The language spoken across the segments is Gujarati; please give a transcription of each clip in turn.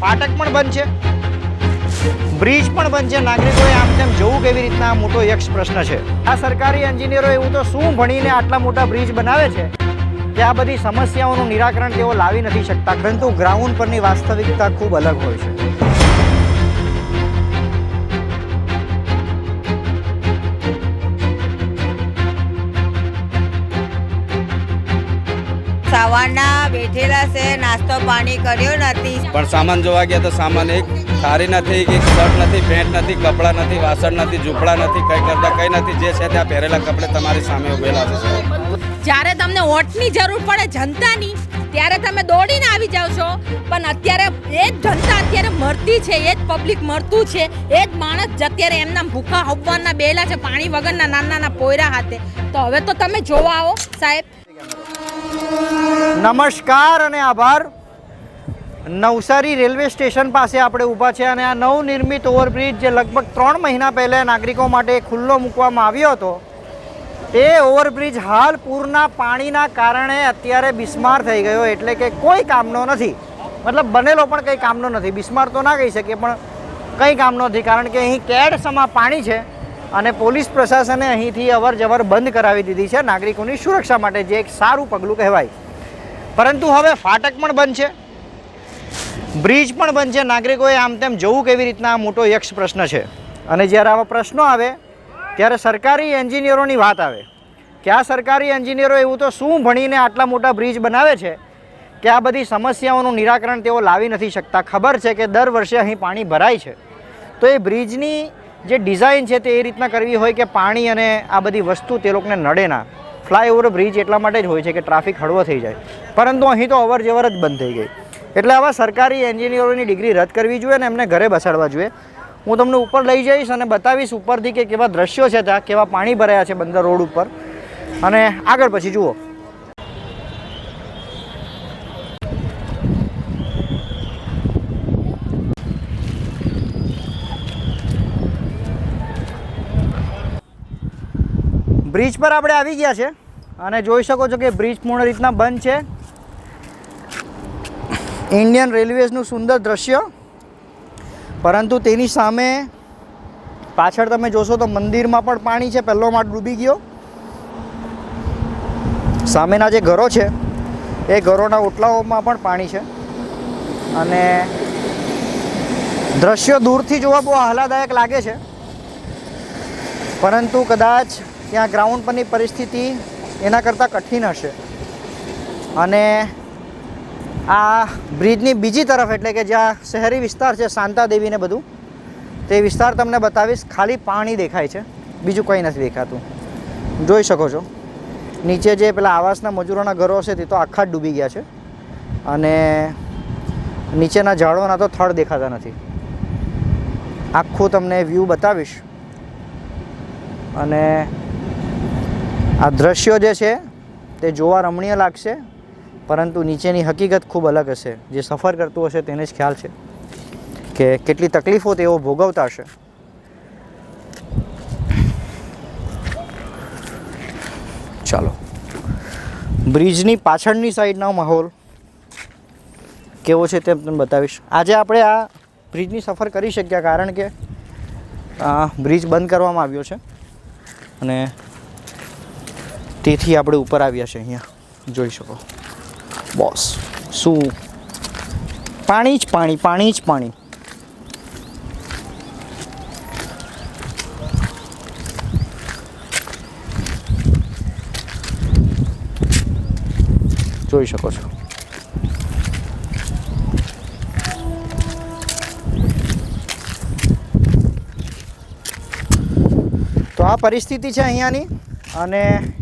ફાટક પણ બંધ છે. બ્રિજ પણ બંધ છે. નાગરિકોએ આમ તેમ જવું કેવી રીતના આ મોટો યક્ષ પ્રશ્ન છે. આ સરકારી એન્જિનિયરો એવું તો શું ભણીને આટલા મોટા બ્રિજ બનાવે છે કે આ બધી સમસ્યાઓનું નિરાકરણ તેઓ લાવી નથી શકતા? પરંતુ ગ્રાઉન્ડ પરની વાસ્તવિકતા ખૂબ અલગ હોય છે. સવારના બેઠેલા છે નાસ્તો પાણી કર્યો નથી. પણ સામાન જોવા ગયા તો સામાન એક સારી નથી કે શર્ટ નથી પેન્ટ નથી કપડાં નથી વાસણ નથી ઝૂંપડા નથી કંઈ કરતા કંઈ નથી. જે છે ત્યાં પહેરેલા કપડે તમારી સામે ઉભેલા છે જ્યારે તમને વોટની જરૂર પડે જનતાની ત્યારે તમે દોડીને આવી જાવ છો. પણ અત્યારે એ જ જનતા અત્યારે મરતી છે એ જ પબ્લિક મરતું છે એ જ માણસ જ અત્યારે એમના ભૂખા હવવાના બેલા છે પાણી વગરના નાના નાના પોયરા હાથે. તો હવે તો તમે જોવા આવો સાહેબ નમસ્કાર અને આભાર. નવસારી રેલવે સ્ટેશન પાસે આપણે ઊભા છે અને આ નવનિર્મિત ઓવરબ્રિજ જે લગભગ ત્રણ મહિના પહેલાં નાગરિકો માટે ખુલ્લો મૂકવામાં આવ્યો હતો, એ ઓવરબ્રિજ હાલ પૂરના પાણીના કારણે અત્યારે બિસ્માર થઈ ગયો, એટલે કે કોઈ કામનો નથી. મતલબ બનેલો પણ કંઈ કામનો નથી. બિસ્માર તો ના કહી શકીએ, પણ કંઈ કામનો નથી. કારણ કે અહીં કેડ સમા પાણી છે. અને પોલીસ પ્રશાસને અહીંથી અવર જવર બંધ કરાવી દીધી છે નાગરિકોની સુરક્ષા માટે, જે એક સારું પગલું કહેવાય. પરંતુ હવે ફાટક પણ બંધ છે. બ્રિજ પણ બંધ છે. નાગરિકોએ આમ તેમ જવું કેવી રીતના મોટો યક્ષ પ્રશ્ન છે. અને જ્યારે આવા પ્રશ્નો આવે, ત્યારે સરકારી એન્જિનિયરોની વાત આવે. કે આ સરકારી એન્જિનિયરો એવું તો શું ભણીને આટલા મોટા બ્રિજ બનાવે છે? કે આ બધી સમસ્યાઓનું નિરાકરણ તેઓ લાવી નથી શકતા. ખબર છે કે દર વર્ષે અહીં પાણી ભરાય છે. તો એ બ્રિજની જે ડિઝાઇન છે તે એ રીતના કરવી હોય કે પાણી અને આ બધી વસ્તુ તે લોકોને નડે ના. ફ્લાયઓવર બ્રિજ એટલા માટે જ હોય છે કે ટ્રાફિક હળવો થઈ જાય. પરંતુ અહીં તો અવર જવર જ બંધ થઈ ગઈ. એટલે આવા સરકારી એન્જિનિયરોની ડિગ્રી રદ કરવી જોઈએ અને એમને ઘરે બેસાડવા જોઈએ. હું તમને ઉપર લઈ જઈશ અને બતાવીશ ઉપરથી કે કેવા દ્રશ્યો છે ત્યાં, કેવા પાણી ભરાયા છે બંદર રોડ ઉપર. અને આગળ પછી જુઓ. બ્રિજ પર આપણે આવી ગયા છે. અને જોઈ શકો છો કે બ્રિજ પૂર્ણ રીતના બંધ છે. ઇન્ડિયન રેલવેઝનું સુંદર દ્રશ્ય. પરંતુ તેની સામે પાછળ તમે જોશો તો મંદિરમાં પણ પાણી છે. પહેલો માળ ડૂબી ગયો. સામેના જે ઘરો છે, એ ઘરોના ઓટલાઓમાં પણ પાણી છે. અને દ્રશ્યો દૂરથી જોવા બહુ આહલાદાયક લાગે છે. પરંતુ કદાચ ત્યાં ગ્રાઉન્ડ પરની પરિસ્થિતિ એના કરતાં કઠિન હશે. અને આ બ્રિજની બીજી તરફ, એટલે કે જ્યાં શહેરી વિસ્તાર છે, શાંતા દેવીને બધું, તે વિસ્તાર તમને બતાવીશ. ખાલી પાણી દેખાય છે. બીજું કંઈ નથી દેખાતું. જોઈ શકો છો. નીચે જે પેલા આવાસના મજૂરોના ઘરો હશે, તે તો આખા જ ડૂબી ગયા છે. અને નીચેના ઝાડોના તો થડ દેખાતા નથી. આખું તમને વ્યૂ બતાવીશ. અને આ દ્રશ્યો જે છે, તે જોવા રમણીય લાગશે, પરંતુ નીચેની હકીકત ખૂબ અલગ હશે. જે સફર કરતું હશે તેને જ ખ્યાલ છે કે કેટલી તકલીફો તેઓ ભોગવતા હશે. ચાલો. બ્રિજની પાછળની સાઈડનો માહોલ કેવો છે તે તમને બતાવીશ. આજે આપણે આ બ્રિજની સફર કરી શક્યા કારણ કે બ્રિજ બંધ કરવામાં આવ્યો છે અને તેથી આપણે ઉપર આવ્યા છે અહીંયા. જોઈ શકો. બોસ શું? પાણી જ પાણી પાણી જ પાણી. જોઈ શકો છો. તો આ પરિસ્થિતિ છે અહીંયાની અને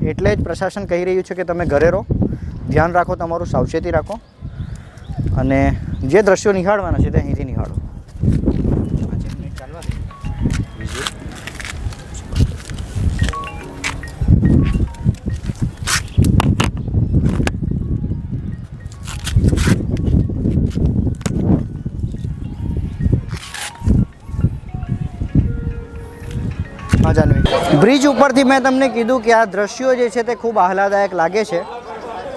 એટલે જ પ્રશાસન કહી રહ્યું છે કે તમે ઘરે રહો. ધ્યાન રાખો, તમારું સાવચેતી રાખો. અને જે દ્રશ્યો નિહાળવાના છે તે અહીંથી નિહાળો. ઉપરથી મેં તમને કીધું કે આ દ્રશ્યો જે છે તે ખૂબ આહલાદાયક લાગે છે,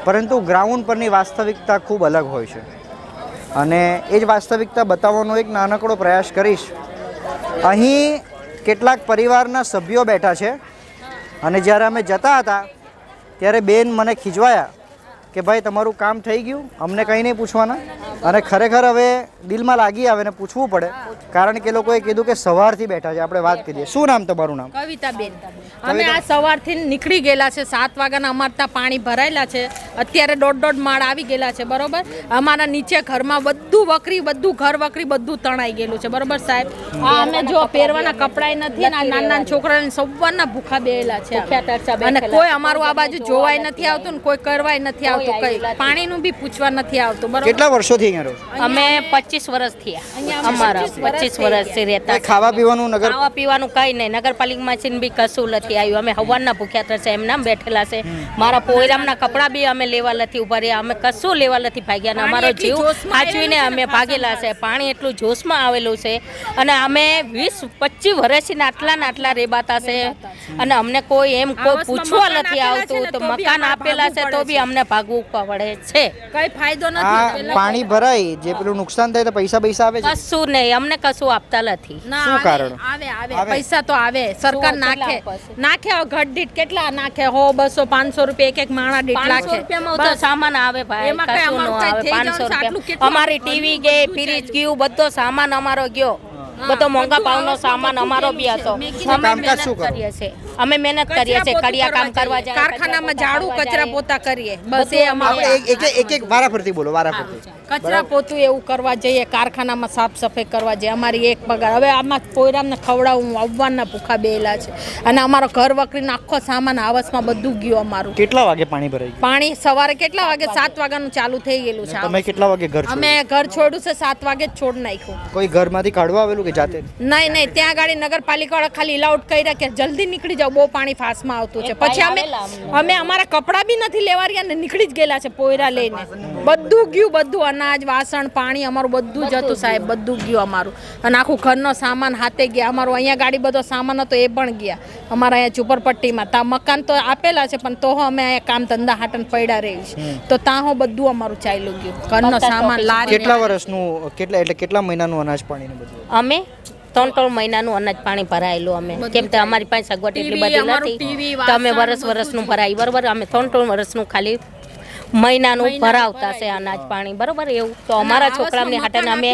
પરંતુ ગ્રાઉન્ડ પરની વાસ્તવિકતા ખૂબ અલગ હોય છે. અને એ જ વાસ્તવિકતા બતાવવાનો એક નાનકડો પ્રયાસ કરીશ. અહીં કેટલાક પરિવારના સભ્યો બેઠા છે અને જ્યારે અમે જતા હતા, ત્યારે બેન મને ખીજવાયા. કે ભાઈ તમારું કામ થઈ ગયું અમને કંઈ નહીં પૂછવાના. અને ખરેખર હવે દિલમાં લાગી આવે ને પૂછવું પડે. કારણ કે લોકોએ કીધું કે સવારથી બેઠા છે. આપણે વાત કરીએ. શું નામ તમારું નામ? કવિતાબેન. અમે આ સવારથી નીકળી ગયેલા છે. સાત વાગ્યાના અમારે ત્યાં પાણી ભરાયેલા છે. અત્યારે દોઢ દોઢ માળ આવી ગયેલા છે. બરોબર? અમારા નીચે ઘરમાં બધું વકરી બધું ઘર વકરી બધું તણાઈ ગયેલું છે. બરોબર સાહેબ? આ અમે જો પહેરવાના કપડાય નથી ને નાના નાના છોકરાને સવારના ભૂખા બેહેલા છે. અને કોઈ અમારું આ બાજુ જોવાય નથી આવતું ને કોઈ કરવાય નથી આવતું. કઈ? પાણીનું બી પૂછવા નથી આવતું બરોબર? કેટલા વર્ષોથી અહીંયા રહો છો? અમે પચીસ વર્ષ થયા અમારા પચીસ વર્ષથી રહેતા કંઈ ખાવા પીવાનું નગર ખાવા પીવાનું કઈ નહીં. નગરપાલિકામાં બી કશું નથી આવ્યું. અમે હવાના ભૂખ્યા છે એમના બેઠેલા છે. મારા પોયરામના કપડાં બી અમે લેવા નથી ઊભા રહ્યા. અમે કશું લેવા નથી ભાગ્યા. અને અમારો જીવ સાચવીને અમે ભાગેલા છે. પાણી એટલું જોશમાં આવેલું છે. અને અમે વીસ પચીસ વર્ષથી આટલા ને આટલા રેબાતા છે. અને અમને કોઈ એમ કોઈ પૂછવા નથી આવતું. તો તો મકાન આપેલા છે તો બી અમને ભાગવું પડે છે. કઈ ફાયદો નથી પાણી ભરાય જે પેલું નુકસાન થાય તો પૈસા પૈસા આવે છે. કશું નહીં અમને કશું આપતા નથી. શું કારણ? આવે આવે? પૈસા તો આવે. સરકાર નાખે કેટલા નાખે ઘટ દીઠ કેટલા નાખે? હો બસો પાંચસો રૂપિયા એક એક માણા દીઠ તો સામાન આવે ભાઈ એમાં કશું ન આવે પાંચસો રૂપિયા. અમારી ટીવી ગઈ ફ્રીજ ગયું બધો સામાન અમારો ગયો. બધો મોંઘા ભાવનો સામાન અમારો બી હતો. અમે મહેનત શું કરીએ છીએ. અમે મહેનત કરીએ છીએ કડિયા કામ કરવા જાય કારખાનામાં ઝાડુ કચરા પોતા કરીએ બસ એ અમારે એક એક એક વારા ફરતી બોલો વારા ફરતી કચરા પોતું એવું કરવા જઈએ કારખાનામાં સાફ સફાઈ કરવા જઈએ અમારી એક પગાર. હવે આમાં પોયરામને ખવડાવું આવવાના ભૂખા બેલા છે. અને અમારો ઘર વકરીનો આખો સામાન આવસમાં બધું ગયું અમારું. કેટલા વાગે પાણી ભરાય પાણી સવારે કેટલા વાગે? સાત વાગ્યાનું ચાલુ થઈ ગયેલું છે તમે કેટલા વાગે ઘર અમે ઘર છોડ્યું છે સાત વાગે જ છોડ નાખ્યું. કોઈ ઘરમાંથી કાઢવા આવેલું કે જાતે? નહીં નહીં ત્યાં ગાડી નગરપાલિકા વાળા ખાલી ઇલાઉટ કર્યા કે જલ્દી નીકળી જાઓ બહુ પાણી ફાસમાં આવતું છે. પછી અમે અમે અમારા કપડાં બી નથી લેવા રહ્યા ને નીકળી જ ગયેલા છે પોયરા લઈને. બધું ગયું બધું અનાજ વાસણ પાણી અમારું બધું જ હતું સાહેબ બધું ગયું અમારું. અને આખું ઘરનો સામાન હાથે ગયા. અમારું અહીંયા ગાડી બધો સામાન હતો એ પણ ગયા. અમારા અહીંયા ઝુંપડપટ્ટીમાં. તા મકાન તો આપેલા છે પણ તો અમે અહીંયા કામ ધંધા હાટન પડ્યા રહી છે. તો ત્યાં હો બધું અમારું ચાલ્યું ગયું. ઘરનો સામાન લારી કેટલા વર્ષનું કેટલા એટલે કેટલા મહિનાનું અનાજ પાણી બધું અમે? ત્રણ ત્રણ મહિનાનું અનાજ પાણી ભરાયેલું અમે. કેમ કે અમારી પાસે સગવડ એટલી બધી નથી. તો અમે વરસ વરસનું ભરાય. બરોબર? અમે ત્રણ ત્રણ વર્ષનું ખાલી મહિનાનું ભરાવતા છે અનાજ પાણી. બરોબર? એવું. તો અમારા છોકરાની છોકરાઓની હાટે અમે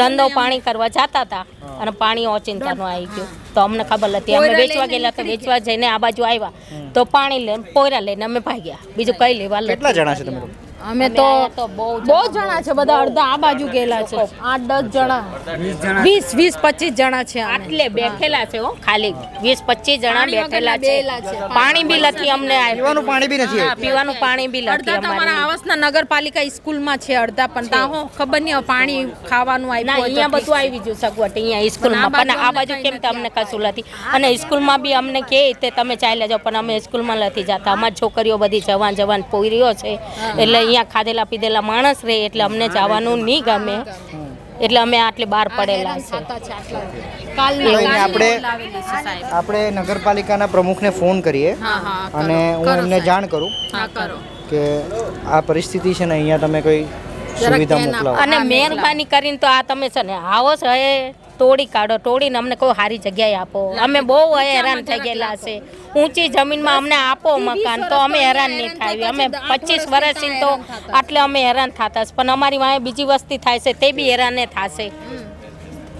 ધંધો પાણી કરવા જતા હતા. અને પાણી ઓચિંતાનું આવી ગયું. તો અમને ખબર નથી. અમે વેચવા ગયેલા તો વેચવા જઈને આ બાજુ આવ્યા. તો પાણી લઈને પોયરા લઈને અમે ભાગ્યા. બીજું કઈ લેવા કેટલા જણા છે? અમે તો બહુ જણા છે બધા અડધા આ બાજુ ગયેલા છે. આઠ દસ જણા. વીસ વીસ પચીસ જણા છે આટલે બેઠેલા છે હો ખાલી. વીસ પચીસ જણા બેઠેલા છે. પાણી બી નથી અમને પીવાનું પાણી બી નથી પીવાનું પાણી બી નથી અમારે. આવાસના નગરપાલિકા સ્કૂલમાં છે અડધા પણ ત્યાં હો ખબર નહીં પાણી ખાવાનું ના આવ્યું અહીંયા બધું આવી ગયું સગવડ. અહીંયા સ્કૂલમાં. પણ પણ આ બાજુ કેમ તો અમને કશું નથી? અને સ્કૂલમાં બી અમને કે તે તમે ચાલ્યા જાઓ પણ અમે સ્કૂલમાં નથી જતા. અમારી છોકરીઓ બધી જવાન જવાન પોયરીઓ છે. એટલે અહીંયા ખાધેલા પીધેલા માણસ રહે એટલે અમને જવાનું નહીં ગમે. એટલે અમે આટલે બહાર પડેલા આપણે કાલની લાવેલી છે સાહેબ. આપણે નગરપાલિકાના પ્રમુખને ફોન કરીએ હા હા કરો. અને હું એમને જાણ કરું કે આ પરિસ્થિતિ છે ને અહીંયા તમે કોઈ સુવિધા મોકલાવો. અને મહેરબાની કરીને તો આ તમે છે ને આવો છો તોડી કાઢો તોડીને અમને કોઈ સારી જગ્યાએ આપો. અમે બહુ હેરાન થઈ ગયેલા છે. ઊંચી જમીનમાં અમને આપો મકાન તો અમે હેરાન નહીં થાય. અમે પચીસ વર્ષથી તો આટલે અમે હેરાન થતા પણ અમારી વાંહે બીજી વસ્તી થાય છે તે બી હેરાને થાશે.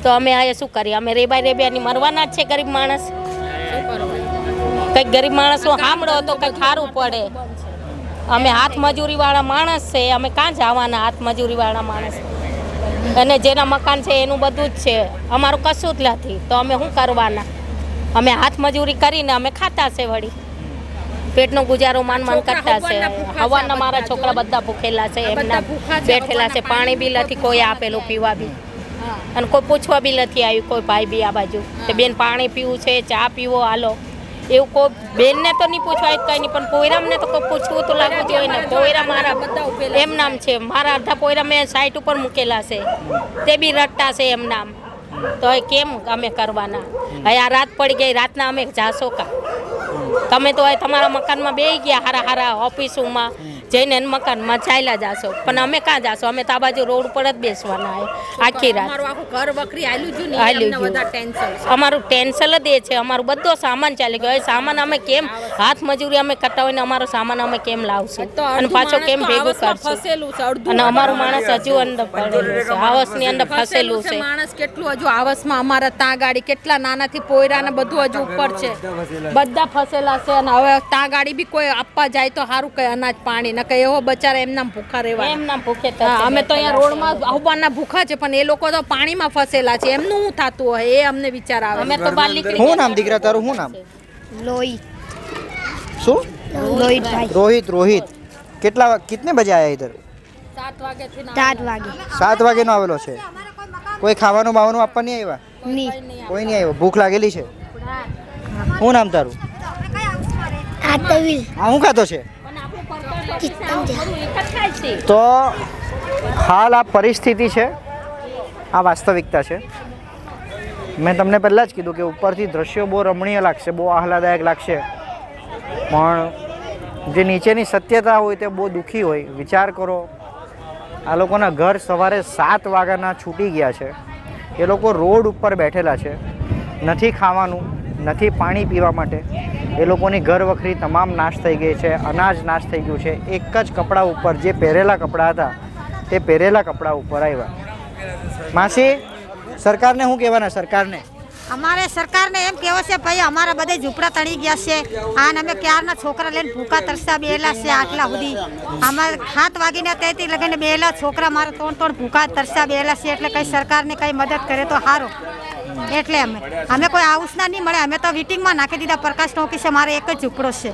તો અમે આ શું કરીએ? અમે રેબાઈ રેબિયાની મરવાના જ છે ગરીબ માણસ. કંઈક ગરીબ માણસો સાંભળો તો કંઈક સારું પડે. અમે હાથ મજૂરી વાળા માણસ છે અમે ક્યાં જવાના હાથ મજૂરી વાળા માણસ? અને જેના મકાન છે એનું બધું જ છે. અમારું કશું જ નથી. તો અમે શું કરવાના? અમે હાથ મજૂરી કરીને અમે ખાતા છે વળી. પેટનો ગુજારો માન માન કરતા છે. હવારના મારા છોકરા બધા ભૂખેલા છે એમના બેઠેલા છે. પાણી બી નથી કોઈ આપેલું પીવા બી. અને કોઈ પૂછવા બી નથી આવ્યું કોઈ ભાઈ બી આ બાજુ. કે બેન પાણી પીવું છે ચા પીવો હાલો. એવું કોઈ બેનને તો નહીં પૂછવાય કંઈ નહીં પણ પોયરામને તો કોઈ પૂછવું તો લાગવું જોઈએ ને. પોયરા મારા એમ નામ છે. મારા અડધા પોયરા મેં સાઈટ ઉપર મૂકેલા છે. તે બી રટતા છે એમ નામ. તો હવે કેમ અમે કરવાના? હવે આ રાત પડી ગઈ રાતના અમે જાશો કા? તમે તો હવે તમારા મકાનમાં બેસી ગયા હારા હારા ઓફિસોમાં. જઈને એને મકાનમાં ચાલ્યા જાશો. પણ અમે ક્યાં જાશો? અમે તો આ બાજુ રોડ ઉપર જ બેસવાના આખી રાત. અમારું ઘર વખરી આલ્યું હાલ્યું ગયું. ટેન્શન અમારું ટેન્શન જ એ છે અમારું બધો સામાન ચાલી ગયો. સામાન અમે કેમ હાથ મજૂરી અમે કરતા હોય ને અમારો સામાન અમે કેમ લાવશું? અને પાછો કેમ ભેગું કરશું? ફસેલું છે અડધું અને અમારું માણસ હજુ અંદર પડેલું છે. હાવસની અંદર ફસેલું છે. માણસ કેટલું હજુ આવાસમાં અમારા ત્યાં ગાડી કેટલા નાનાથી પોયરા ને બધું હજુ ઉપર છે. બધા ફસેલા છે અને હવે ત્યાં ગાડી બી કોઈ આપવા જાય તો સારું કઈ અનાજ પાણી ન એવો બચારા એમના ભૂખા રહેવા એમના ભૂખે અમે તો અહીંયા રોડમાં આવવાના ભૂખા છે પણ એ લોકો તો પાણીમાં ફસેલા છે. એમનું શું થતું હોય? એ અમને વિચાર આવે અમે તો બહાર નીકળી શું નામ દીકરા તારું? શું નામ? લોહી. શું? લોહિત ભાઈ રોહિત રોહિત. કેટલા કિતને બજે આયા ઇધર સાત વાગે સાત વાગે. સાત વાગેનો આવેલો છે. કોઈ ખાવાનું બાવાનું આપવા નહીં આવ્યા? ની કોઈ નહીં આવ્યો. ભૂખ લાગેલી છે? શું નામ તારું? આ તવિલ. આ શું ખાતો છે? તો હાલ આ પરિસ્થિતિ છે. આ વાસ્તવિકતા છે. મેં તમને પહેલાં જ કીધું કે ઉપરથી દ્રશ્યો બહુ રમણીય લાગશે, બહુ આહલાદાયક લાગશે. પણ જે નીચેની સત્યતા હોય તે બહુ દુઃખી હોય. વિચાર કરો, આ લોકોના ઘર સવારે સાત વાગ્યાના છૂટી ગયા છે. એ લોકો રોડ ઉપર બેઠેલા છે. નથી ખાવાનું, નથી પાણી પીવા માટે. એ લોકોની ઘર વખરી તમામ નાશ થઈ ગઈ છે, અનાજ નાશ થઈ ગયું છે. એક જ કપડાં ઉપર જે પહેરેલા કપડાં હતા, તે પહેરેલા કપડાં ઉપર આવ્યા. માસી, સરકારને શું કહેવાના, સરકારને? અમારે સરકારને એમ કહેવો છે, ભાઈ, અમારા બધે ઝૂંપડા તળી ગયા છે. અને અમે ક્યારના છોકરા લઈને ભૂકા તરસા બેલા છે આટલા સુધી? અમારે હાથ વાગીને તેથી લગીને બેલા છોકરા મારે ત્રણ ત્રણ ભૂકા તરસા બેલા છે, એટલે કઈ સરકારને કઈ મદદ કરે તો સારું. એટલે અમે. અમે કોઈ હાઉસના નહીં મળે અમે તો વીટિંગમાં નાખી દીધા. પ્રકાશ ટોકી છે મારે એક જ ઝૂંપડો છે.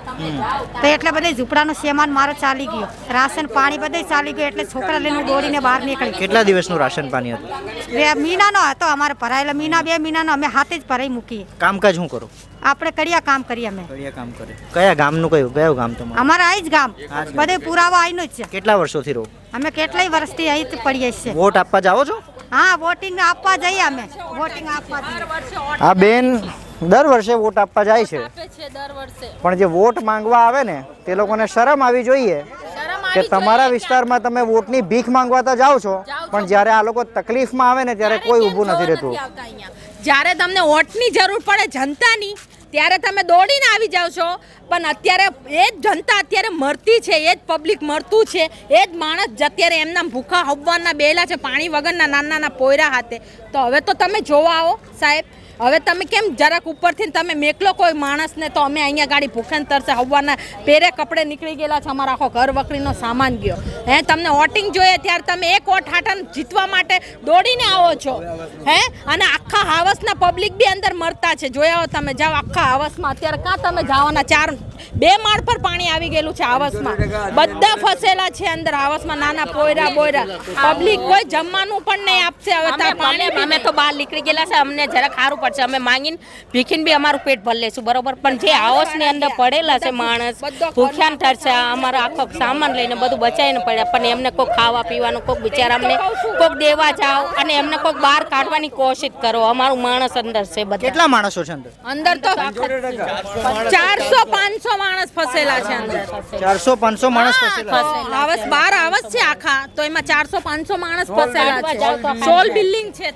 તો એટલે બધે ઝૂંપડાનો સામાન મારો ચાલી ગયો. રાશન પાણી બધે ચાલી ગયું એટલે છોકરા લઈને હું દોડીને બહાર નીકળી કેટલા દિવસનું રાશન પાણી હતું? બે મહિનાનો હતો અમારે ભરાયેલો. મહિના બે મહિનાનો અમે હાથે જ ભરાઈ મૂકીએ. કામકાજ શું કરો? આપણે કડિયા કામ કરીએ અમે. કડિયા કામ કરે કયા ગામનું કયું? કયું ગામ તમારું? અમારા આઈ જ ગામ. આ જ ગામ. બધે પુરાવા આઈનો જ છે. કેટલા વર્ષોથી રહો? અમે કેટલાય વર્ષથી અહીં જ પડીએ છીએ. વોટ આપવા જાઓ છો? હા વોટિંગ આપવા જઈએ અમે. વોટિંગ આપવા આ બેન દર વર્ષે વોટ આપવા જાય છે. આપે છે દર વર્ષે. પણ જે વોટ માંગવા આવે ને તે લોકોને શરમ આવી જોઈએ કે તમારા વિસ્તારમાં તમે વોટની ભીખ માંગવા તો જાઓ છો પણ જ્યારે આ લોકો તકલીફમાં આવે ને ત્યારે કોઈ ઊભું નથી રહેતું. જ્યારે તમને વોટની જરૂર પડે જનતાની ત્યારે તમે દોડીને આવી જાવ છો. પણ અત્યારે એ જ જનતા અત્યારે મરતી છે, એ જ પબ્લિક મરતું છે, એ જ માણસ અત્યારે એમના ભૂખા હવવાના બેલા છે, પાણી વગરના નાના નાના પોયરા હાથે. તો હવે તો તમે જોવા આવો સાહેબ. હવે તમે કેમ જરાક ઉપરથી તમે મેકલો કોઈ માણસને તો અમે અહીંયા ગાડી ભૂખેન તરસે હવાના પેરે કપડે નીકળી ગયેલા છે અમારા આખો ઘર વકરીનો સામાન ગયો. હે તમને વોટિંગ જોઈએ ત્યારે તમે એક વોટ હાટન જીતવા માટે દોડીને આવો છો. હે અને આખા હાવસના પબ્લિક બી અંદર મરતા છે. જોયા હો તમે જાઓ આખા હાવસમાં. અત્યારે કાં તમે જવાના? ચાર બે માળ પર પાણી આવી ગયેલું છે હાવસમાં. બધા ફસેલા છે અંદર હાવસમાં નાના પોયરા બોયરા. પબ્લિક કોઈ જમવાનું પણ નહીં આપશે. હવે પાણી અમે તો બહાર નીકળી ગયેલા છે. અમને જરાક સારું પડશે. અમે માંગીને ભીખીને બી અમારું પેટ ભરી લેશું બરોબર? પણ જે હાઉસની અંદર પડેલા છે માણસ ભૂખ્યાન ઠરશે અમારો આખો સામાન લઈને બધું બચાવીને પડ્યા. પણ એમને કોઈ ખાવા પીવાનું કોઈક બિચારા અમને કોઈક દેવા જાઓ અને એમને કોઈક બહાર કાઢવાની કોશિશ કરો. અમારું માણસ અંદર છે બધા. કેટલા માણસો છે અંદર? અંદર તો ચારસો પાંચસો માણસ ફસેલા છે અંદર. ચારસો પાંચસો માણસ ફસેલા. આવસ બાર આવસ છે આખા. તો એમાં ચારસો પાંચસો માણસ ફસેલા છે. સોલ બિલ્ડિંગ છે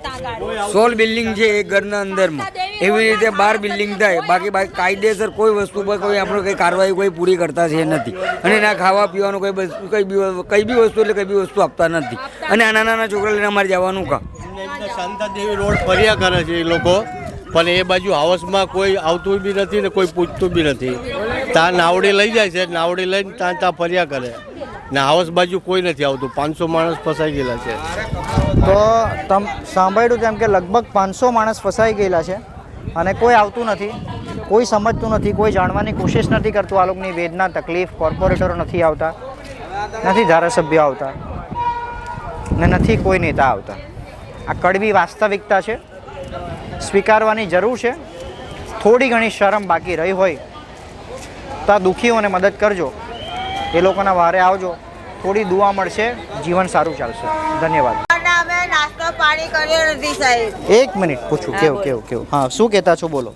સોલ બિલ્ડિંગ છે એક ઘરના અંદરમાં. એવી રીતે બાર બિલ્ડિંગ થાય. બાકી બાકી કાયદેસર કોઈ વસ્તુ પર કોઈ આપણે કંઈ કાર્યવાહી કોઈ પૂરી કરતા છે નથી. અને ના ખાવા પીવાનું કોઈ વસ્તુ કઈ બી કઈ બી વસ્તુ એટલે કઈ બી વસ્તુ આપતા નથી. અને આ નાના નાના છોકરા લઈને અમારે જવાનું કા શાંતાદેવી રોડ ફર્યા કરે છે એ લોકો. પણ એ બાજુ હાઉસમાં કોઈ આવતું બી નથી ને કોઈ પૂછતું બી નથી. ત્યાં નાવડી લઈ જાય છે. નાવડી લઈને ત્યાં ત્યાં ફર્યા કરે. ને હાઉસ બાજુ કોઈ નથી આવતું. પાંચસો માણસ ફસાઈ ગયેલા છે. તો તમ સાંભળ્યું તેમ કે લગભગ પાંચસો માણસ ફસાઈ ગયેલા છે અને કોઈ આવતું નથી, કોઈ સમજતું નથી, કોઈ જાણવાની કોશિશ નથી કરતું આ લોકોની વેદના, તકલીફ, કોર્પોરેટરો નથી આવતા, નથી ધારાસભ્ય આવતા ને નથી કોઈ નેતા આવતા. આ કડવી વાસ્તવિકતા છે, સ્વીકારવાની જરૂર છે. થોડી ઘણી શરમ બાકી રહી હોય તો આ દુઃખીઓને મદદ કરજો. એ લોકોના વારે આવજો. થોડી દુઆ મળશે. જીવન સારું ચાલશે. ધન્યવાદ. અમે નાસ્તો પાણી કર્યો નથી સાહેબ. એક મિનિટ પૂછું. કેવું કેવું કેવું? હા શું કહેતા છો? બોલો.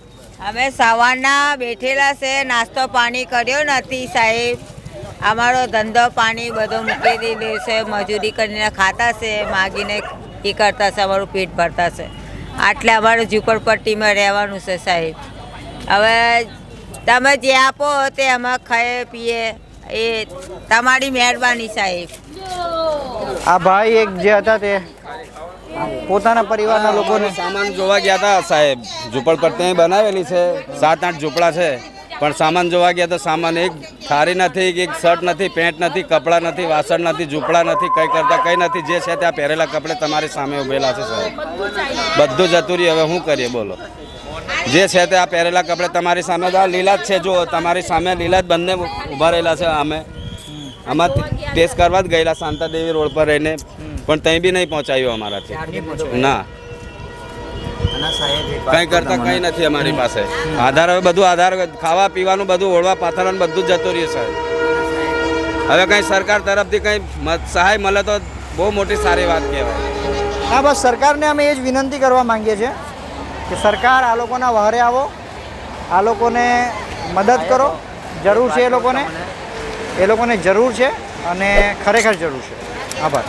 અમે સવારના બેઠેલા છે નાસ્તો પાણી કર્યો નથી સાહેબ. અમારો ધંધો પાણી બધો મૂકી દીધું છે મજૂરી કરીને ખાતા છે માગીને એ કરતા છે અમારું પેટ ભરતા છે. આટલે અમારે ઝુંપડપટ્ટીમાં રહેવાનું છે સાહેબ. હવે તમે જે આપો તે અમે ખાઈએ પીએ. એ તમારી મહેરબાની સાહેબ. આ ભાઈ એક જે હતા તે પોતાના પરિવારના લોકોને સામાન જોવા ગયા હતા સાહેબ. ઝૂંપડપટ્ટી બનાવેલી છે. સાત આઠ ઝૂંપડા છે. પણ સામાન જોવા ગયા તો સામાન એક થારી નથી કે એક શર્ટ નથી પેન્ટ નથી કપડાં નથી વાસણ નથી ઝૂંપડા નથી કંઈ કરતા કંઈ નથી. જે છે ત્યાં પહેરેલા કપડે તમારી સામે ઉભેલા છે સાહેબ. બધું જતું રહ્યું હવે શું કરીએ? બોલો. જે છે તે આ પહેરેલા કપડાં તમારી સામે તો લીલા જ છે. જો તમારી સામે લીલા જ બંને ઊભા રહેલા છે અમે. આમાં ટેસ્ટ કરવા જ ગયેલા શાંતા દેવી રોડ પર રહીને. પણ ત્યાં બી નહીં પહોંચાયું અમારાથી. ના. કઈ કરતા કઈ નથી અમારી પાસે. આધાર હવે બધું આધાર, ખાવા પીવાનું બધું, ઓળવા પાથરવાનું બધું જતું રહ્યું સાહેબ હવે કઈ સરકાર તરફથી કઈ સહાય મળે તો બહુ મોટી સારી વાત કહેવાય. હા, બસ સરકારને અમે એ જ વિનંતી કરવા માંગીએ છીએ. કે સરકાર આ લોકોના વહારે આવો, આ લોકોને મદદ કરો, જરૂર છે એ લોકોને. એ લોકોને જરૂર છે અને ખરેખર જરૂર છે. આભાર.